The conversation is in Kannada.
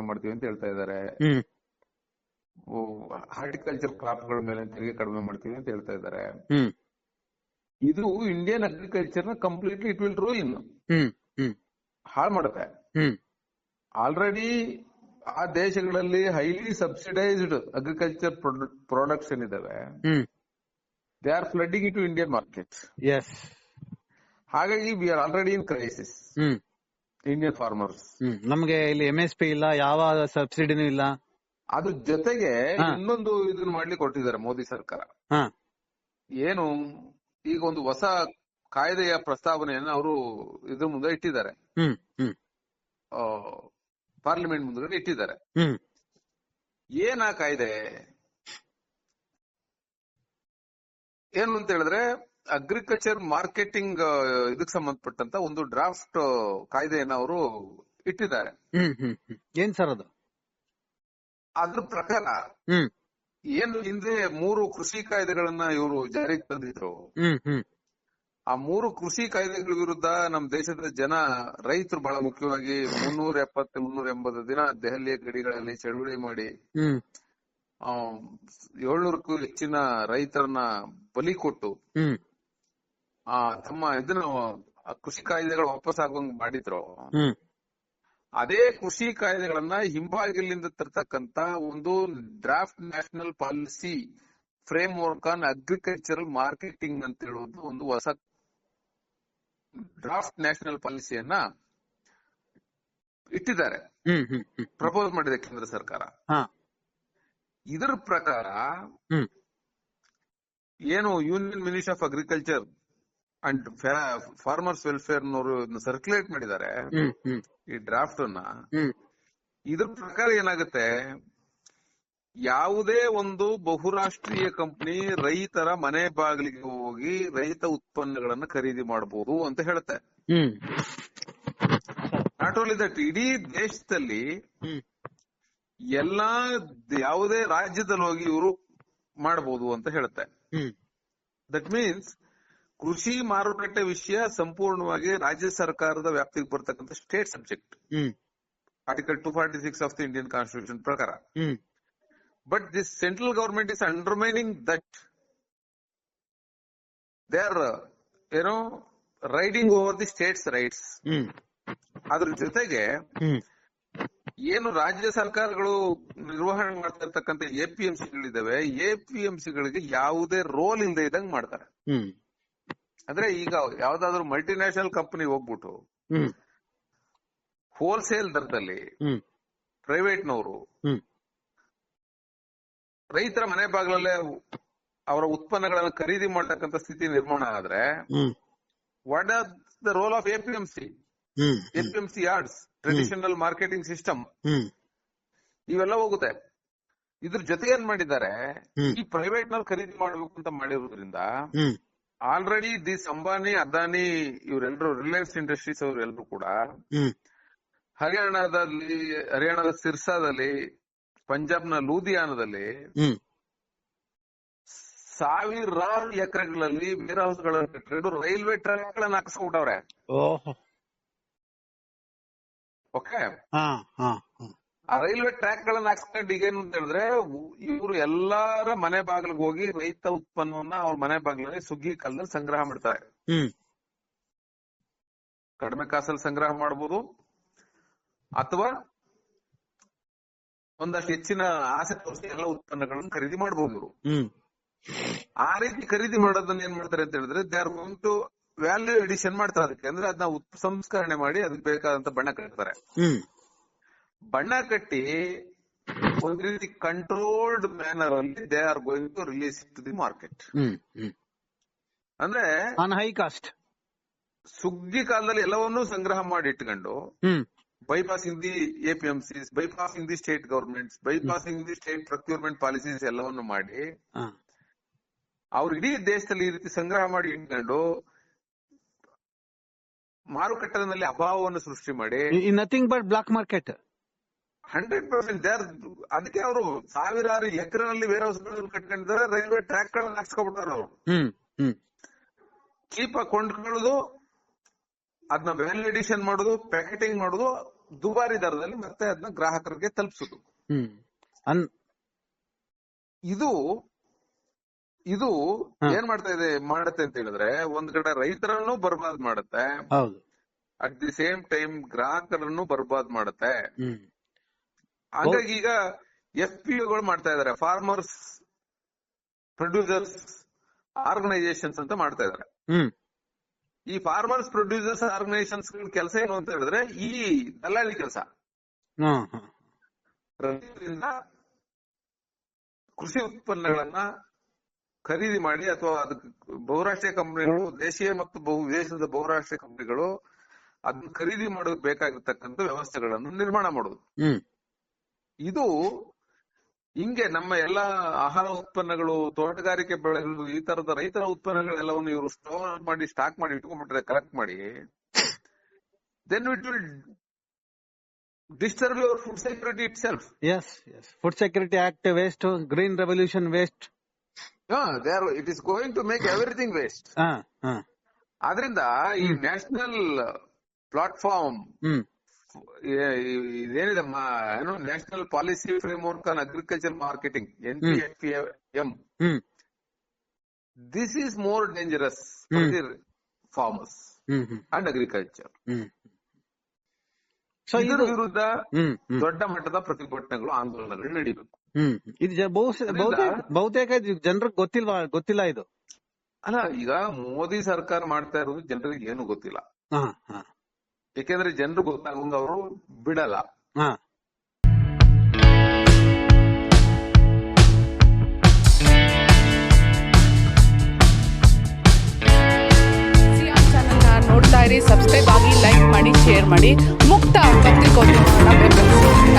ಮಾಡ್ತೀವಿ ಅಂತ ಹೇಳ್ತಾ ಇದ್ದಾರೆ. ಹಾರ್ಟಿಕಲ್ಚರ್ ಕ್ರಾಪ್ಗಳ ಮೇಲೆ ತೆರಿಗೆ ಕಡಿಮೆ ಮಾಡ್ತೀವಿ ಅಂತ ಹೇಳ್ತಾ ಇದ್ದಾರೆ. ಹ್ಮ್. ಇದು ಇಂಡಿಯನ್ ಅಗ್ರಿಕಲ್ಚರ್ನ ಕಂಪ್ಲೀಟ್ಲಿ ಇಟ್ ವಿಲ್ ಹ್ಮ್ ಹಾಳು ಮಾಡುತ್ತೆ. ಹ್ಮ್. ಆಲ್ರೆಡಿ ಆ ದೇಶಗಳಲ್ಲಿ ಹೈಲಿ ಸಬ್ಸಿಡೈಸ್ಡ್ ಅಗ್ರಿಕಲ್ಚರ್ ಪ್ರಾಡಕ್ಟ್ಸ್ ಏನಿದಾವೆ ಹ್ಮ್. They are flooding it to Indian market as ಹಾಗಾಗಿ we are already in crisis Indian farmers hmm. ನಮ್ಗೆ ಇಲ್ಲಿ ಎಂ ಎಸ್ ಪಿ ಇಲ್ಲ ಯಾವ ಸಬ್ಸಿಡಿನೂ ಇಲ್ಲ. ಅದ್ರ ಜೊತೆಗೆ ಹಾ. ಇನ್ನೊಂದು ಇದನ್ನ ಮಾಡ್ಲಿಕ್ಕೆ ಕೊಟ್ಟಿದ್ದಾರೆ ಮೋದಿ ಸರ್ಕಾರ. ಹಾ. ಏನು ಈಗ ಒಂದು ಹೊಸ ಕಾಯ್ದೆಯ ಪ್ರಸ್ತಾವನೆಯನ್ನು ಅವರು ಇದ್ರ ಮುಂದೆ ಇಟ್ಟಿದ್ದಾರೆ. ಹ್ಮ್ ಹ್ಮ್. ಪಾರ್ಲಿಮೆಂಟ್ ಮುಂದೆ ಇಟ್ಟಿದ್ದಾರೆ. ಹ್ಮ್. ಏನ ಕಾಯ್ದೆ? ಏನು ಅಂತ ಹೇಳಿದ್ರೆ ಅಗ್ರಿಕಲ್ಚರ್ ಮಾರ್ಕೆಟಿಂಗ್ ಇದಕ್ಕೆ ಸಂಬಂಧಪಟ್ಟಂತ ಒಂದು ಡ್ರಾಫ್ಟ್ ಕಾಯ್ದೆಯನ್ನ ಅವರು ಇಟ್ಟಿದ್ದಾರೆ. ಏನ್ ಸರ್ ಅದು? ಅದ್ರ ಪ್ರಕಾರ ಏನ್ ಹಿಂದೆ ಮೂರು ಕೃಷಿ ಕಾಯ್ದೆಗಳನ್ನ ಇವರು ಜಾರಿಗೆ ತಂದಿದ್ರು. ಆ ಮೂರು ಕೃಷಿ ಕಾಯ್ದೆಗಳ ವಿರುದ್ಧ ನಮ್ಮ ದೇಶದ ಜನ ರೈತರು ಬಹಳ ಮುಖ್ಯವಾಗಿ ಮುನ್ನೂರ ಎಪ್ಪತ್ತು ಮುನ್ನೂರ ಎಂಬತ್ತು ದಿನ ದೆಹಲಿಯ ಗಡಿಗಳಲ್ಲಿ ಚಳುವಳಿ ಮಾಡಿ ಏಳ್ನೂರಕ್ಕೂ ಹೆಚ್ಚಿನ ರೈತರನ್ನ ಬಲಿ ಕೊಟ್ಟು ಆ ತಮ್ಮ ಇದನ್ನ ಕೃಷಿ ಕಾಯ್ದೆಗಳು ವಾಪಸ್ ಆಗುವಂಗ್ ಮಾಡಿದ್ರು. ಅದೇ ಕೃಷಿ ಕಾಯ್ದೆಗಳನ್ನ ಹಿಂಬಾಗಿಲಿಂದ ತರ್ತಕ್ಕಂತ ಒಂದು draft national policy framework on agricultural marketing ಅಂತ ಹೇಳುವುದು ಒಂದು ಹೊಸ ಡ್ರಾಫ್ಟ್ ನ್ಯಾಷನಲ್ ಪಾಲಿಸಿಯನ್ನ ಇಟ್ಟಿದ್ದಾರೆ. ಪ್ರಪೋಸ್ ಮಾಡಿದೆ ಕೇಂದ್ರ ಸರ್ಕಾರ. ಹಾ. ಇದರ ಪ್ರಕಾರ ಏನು union ministry of agriculture and farmers welfare ನವರು ಸರ್ಕ್ಯುಲೇಟ್ ಮಾಡಿದ್ದಾರೆ ಈ ಡ್ರಾಫ್ಟ್ ಅನ್ನ. ಇದ್ರ ಪ್ರಕಾರ ಏನಾಗುತ್ತೆ? ಯಾವುದೇ ಒಂದು ಬಹುರಾಷ್ಟ್ರೀಯ ಕಂಪನಿ ರೈತರ ಮನೆ ಬಾಗಿಲಿಗೆ ಹೋಗಿ ರೈತ ಉತ್ಪನ್ನಗಳನ್ನ ಖರೀದಿ ಮಾಡಬಹುದು ಅಂತ ಹೇಳುತ್ತೆ. ನಾಟ್ ಓನ್ಲಿ ದಟ್ ಇಡೀ ದೇಶದಲ್ಲಿ ಎಲ್ಲಾ ಯಾವುದೇ ರಾಜ್ಯದಲ್ಲಿ ಹೋಗಿ ಇವರು ಮಾಡಬಹುದು ಅಂತ ಹೇಳುತ್ತೆ. ದಟ್ ಮೀನ್ಸ್ ಕೃಷಿ ಮಾರುಕಟ್ಟೆ ವಿಷಯ ಸಂಪೂರ್ಣವಾಗಿ ರಾಜ್ಯ ಸರ್ಕಾರದ ವ್ಯಾಪ್ತಿಗೆ ಬರ್ತಕ್ಕಂಥ state subject article two forty six of the Indian constitution ಪ್ರಕಾರ. But this central government is undermining that they are ಏನೋ riding over the states rights hmm. ಅದ್ರ ಜೊತೆಗೆ ಏನು ರಾಜ್ಯ ಸರ್ಕಾರಗಳು ನಿರ್ವಹಣೆ ಮಾಡ್ತಾ ಇರ್ತಕ್ಕಂಥ ಎ ಪಿ ಎಂ ಸಿಗಳಿದಾವೆ ಎ ಪಿ ಎಂ ಸಿಗಳಿಗೆ ಯಾವುದೇ ರೋಲ್ ಇಲ್ಲದೆ ಇದ್ದಂಗ್ ಮಾಡ್ತಾರೆ. ಅಂದ್ರೆ ಈಗ ಯಾವ್ದಾದ್ರು ಮಲ್ಟಿನ್ಯಾಷನಲ್ ಕಂಪನಿ ಹೋಗ್ಬಿಟ್ಟು ಹೋಲ್ಸೇಲ್ ದರದಲ್ಲಿ ಪ್ರೈವೇಟ್ ಪ್ರೈವೇಟ್ನವರು ರೈತರ ಮನೆ ಬಾಗಿಲಲ್ಲೇ ಅವರ ಉತ್ಪನ್ನಗಳನ್ನು ಖರೀದಿ ಮಾಡತಕ್ಕಂತ ಸ್ಥಿತಿ ನಿರ್ಮಾಣ ಆದ್ರೆ what are the role of APMC APMC yards traditional marketing system ಇವೆಲ್ಲ ಹೋಗುತ್ತೆ. ಇದ್ರ ಜೊತೆ ಏನ್ ಮಾಡಿದ್ದಾರೆ? ಈ ಪ್ರೈವೇಟ್ನಲ್ಲಿ ಖರೀದಿ ಮಾಡಬೇಕು ಅಂತ ಮಾಡಿರೋದ್ರಿಂದ ಆಲ್ರೆಡಿ ದಿಸ್ ಅಂಬಾನಿ ಅದಾನಿ ಇವರೆಲ್ಲರೂ ರಿಲಯನ್ಸ್ ಇಂಡಸ್ಟ್ರೀಸ್ ಅವರೆಲ್ಲರೂ ಕೂಡ ಹರಿಯಾಣದಲ್ಲಿ ಹರಿಯಾಣದ ಸಿರ್ಸಾದಲ್ಲಿ ಪಂಜಾಬ್ನ ಲೂಧಿಯಾನದಲ್ಲಿ ಸಾವಿರಾರು ಎಕರೆಗಳಲ್ಲಿ ವೇರ್ ಹೌಸ್ಗಳನ್ನು ಕಟ್ಟಿಕೊಂಡು ರೈಲ್ವೆ ಟ್ರ್ಯಾಕ್ ಗಳನ್ನ ಹಾಕಿಸ್ಬಿಟ್ಟವ್ರೆ ಓಹೋ. ಓಕೆ ಹಾ ಹಾ ಹಾ. ಆ ರೈಲ್ವೆ ಟ್ರ್ಯಾಕ್ ಗಳನ್ನ ಹಾಕ್ಸ್ಕೊಂಡು ಈಗ ಏನು ಅಂತ ಹೇಳಿದ್ರೆ ಇವರು ಎಲ್ಲಾರ ಮನೆ ಬಾಗಿಲಿಗೆ ಹೋಗಿ ರೈತ ಉತ್ಪನ್ನವನ್ನ ಅವ್ರ ಮನೆ ಬಾಗಿಲಲ್ಲಿ ಸುಗ್ಗಿ ಕಾಲದಲ್ಲಿ ಸಂಗ್ರಹ ಮಾಡ್ತಾರೆ. ಕಡಿಮೆ ಕಾಸಲ್ಲಿ ಸಂಗ್ರಹ ಮಾಡಬಹುದು ಅಥವಾ ಒಂದಷ್ಟು ಹೆಚ್ಚಿನ ಆಸೆ ತೋರಿಸಿ ಎಲ್ಲ ಉತ್ಪನ್ನಗಳನ್ನು ಖರೀದಿ ಮಾಡಬಹುದು ಇವರು. ಆ ರೀತಿ ಖರೀದಿ ಮಾಡೋದನ್ನ ಏನ್ ಮಾಡ್ತಾರೆ ಅಂತ ಹೇಳಿದ್ರೆ they are going to value addition ಮಾಡ್ತಾರೆ ಅದಕ್ಕೆ. ಅಂದ್ರೆ ಅದನ್ನ ಸಂಸ್ಕರಣೆ ಮಾಡಿ ಅದಕ್ಕೆ ಬೇಕಾದಂತ ಬಣ್ಣ ಕಟ್ತಾರೆ. ಹ್ಮ್. ಬಣ್ಣ ಕಟ್ಟಿ ಒಂದ್ ರೀತಿ ಕಂಟ್ರೋಲ್ಡ್ ಮ್ಯಾನರ್ ಅಲ್ಲಿ they are going to release to the market ಅಂದ್ರೆ ಹೈ ಕಾಸ್ಟ್ ಸುಗ್ಗಿ ಕಾಲದಲ್ಲಿ ಎಲ್ಲವನ್ನೂ ಸಂಗ್ರಹ ಮಾಡಿ ಇಟ್ಕೊಂಡು bypassing the APMCs bypassing the state government bypassing the state procurement policies ಎಲ್ಲವನ್ನು ಮಾಡಿ ಅವ್ರ ಅವ್ರು ಇಡೀ ದೇಶದಲ್ಲಿ ಈ ರೀತಿ ಸಂಗ್ರಹ ಮಾಡಿ ಇಟ್ಕೊಂಡು ಮಾರುಕಟ್ಟೆನಲ್ಲಿ ಅಭಾವವನ್ನು ಸೃಷ್ಟಿ ಮಾಡಿ nothing but black market hundred percent they ಅದಕ್ಕೆ ಅವರು ಸಾವಿರಾರು ಎಕರೆನಲ್ಲಿ ವೇರ್ ಹೌಸ್ ಕಟ್ಕೊಂಡಿದ್ದಾರೆ ರೈಲ್ವೆ ಟ್ರ್ಯಾಕ್ ಗಳನ್ನ ಹಾಕ್ಸ್ಕೊಬಿಟ್ಟಾರ ಅವರು. ಚೀಪ್ ಆಗಿ ಕೊಂಡ್ಕೊಳ್ಳೋದು ಅದನ್ನ ವ್ಯಾಲ್ಯೂ ಎಡಿಷನ್ ಮಾಡೋದು ಪ್ಯಾಕೆಟಿಂಗ್ ಮಾಡೋದು ದುಬಾರಿ ದರದಲ್ಲಿ ಮತ್ತೆ ಅದನ್ನ ಗ್ರಾಹಕರಿಗೆ ತಲುಪಿಸೋದು. ಇದು ಇದು. ಏನ್ ಮಾಡ್ತಾ ಇದೆ ಮಾಡುತ್ತೆ ಅಂತ ಹೇಳಿದ್ರೆ ಒಂದ್ ಕಡೆ ರೈತರನ್ನು ಬರ್ಬಾದ್ ಮಾಡುತ್ತೆ. ಅಟ್ ದಿ ಸೇಮ್ ಟೈಮ್ ಗ್ರಾಹಕರನ್ನು ಬರ್ಬಾದ್ ಮಾಡುತ್ತೆ. ಹಾಗಾಗಿ ಈಗ ಎಫ್ ಪಿ ಗಳು ಮಾಡ್ತಾ ಇದಾರೆ ಫಾರ್ಮರ್ಸ್ ಪ್ರೊಡ್ಯೂಸರ್ಸ್ ಆರ್ಗನೈಸೇಷನ್ಸ್ ಅಂತ ಮಾಡ್ತಾ ಇದಾರೆ ಈ ಫಾರ್ಮರ್ಸ್ ಪ್ರೊಡ್ಯೂಸರ್ಸ್ ಆರ್ಗನೈಸೇಷನ್ಸ್ ಕೆಲಸ ಏನು ಅಂತ ಹೇಳಿದ್ರೆ ಈ ದಲ್ಲಾಳಿ ಕೆಲಸ. ರೈತರಿಂದ ಕೃಷಿ ಉತ್ಪನ್ನಗಳನ್ನ ಖರೀದಿ ಮಾಡಿ ಅಥವಾ ಅದಕ್ಕೆ ಬಹುರಾಷ್ಟ್ರೀಯ ಕಂಪನಿಗಳು ದೇಶೀಯ ಮತ್ತು ಬಹು ವಿದೇಶದ ಬಹುರಾಷ್ಟ್ರೀಯ ಕಂಪನಿಗಳು ಅದನ್ನ ಖರೀದಿ ಮಾಡೋದಕ್ಕೆ ಬೇಕಾಗಿರ್ತಕ್ಕಂಥ ವ್ಯವಸ್ಥೆಗಳನ್ನು ನಿರ್ಮಾಣ ಮಾಡೋದು. ಇದು ಹಿಂಗೆ ನಮ್ಮ ಎಲ್ಲಾ ಆಹಾರ ಉತ್ಪನ್ನಗಳು ತೋಟಗಾರಿಕೆ ಬೆಳೆಗಳು ಈ ತರದ ರೈತರ ಉತ್ಪನ್ನಗಳೆಲ್ಲವನ್ನು ಇವರು ಸ್ಟೋರ್ ಮಾಡಿ ಸ್ಟಾಕ್ ಮಾಡಿ ಇಟ್ಕೊಂಡ್ಬಿಟ್ರೆ ಕಲೆಕ್ಟ್ ಮಾಡಿ then it will disturb your food security itself as as food security act waste green revolution waste it is going to make everything waste ಹಾ ಹಾ. ಆದ್ರಿಂದ ಈ ನ್ಯಾಷನಲ್ ಪ್ಲಾಟ್ಫಾರ್ಮ್ ಹ್ಮ್ ಇದೇನಿದೆ ಮ- ಏನು national policy framework on agriculture marketing N P F M this is more dangerous farmers and agriculture. So ಇದರ ವಿರುದ್ಧ ದೊಡ್ಡ ಮಟ್ಟದ ಪ್ರತಿಭಟನೆಗಳು ಆಂದೋಲನಗಳು ನಡೀಬೇಕು ಇದು ಬಹುತೇಕ ಜನರಿಗೆ ಗೊತ್ತಿಲ್ವಾ ಗೊತ್ತಿಲ್ಲ ಇದು? ಅಲ್ಲ ಈಗ ಮೋದಿ ಸರ್ಕಾರ ಮಾಡ್ತಾ ಇರೋದು ಜನರಿಗೆ ಏನು ಗೊತ್ತಿಲ್ಲ. ಯಾಕೆಂದ್ರೆ ಜನರು ಗೊತ್ತಾಗಂಗ ಅವರು ಬಿಡಲ್ಲ.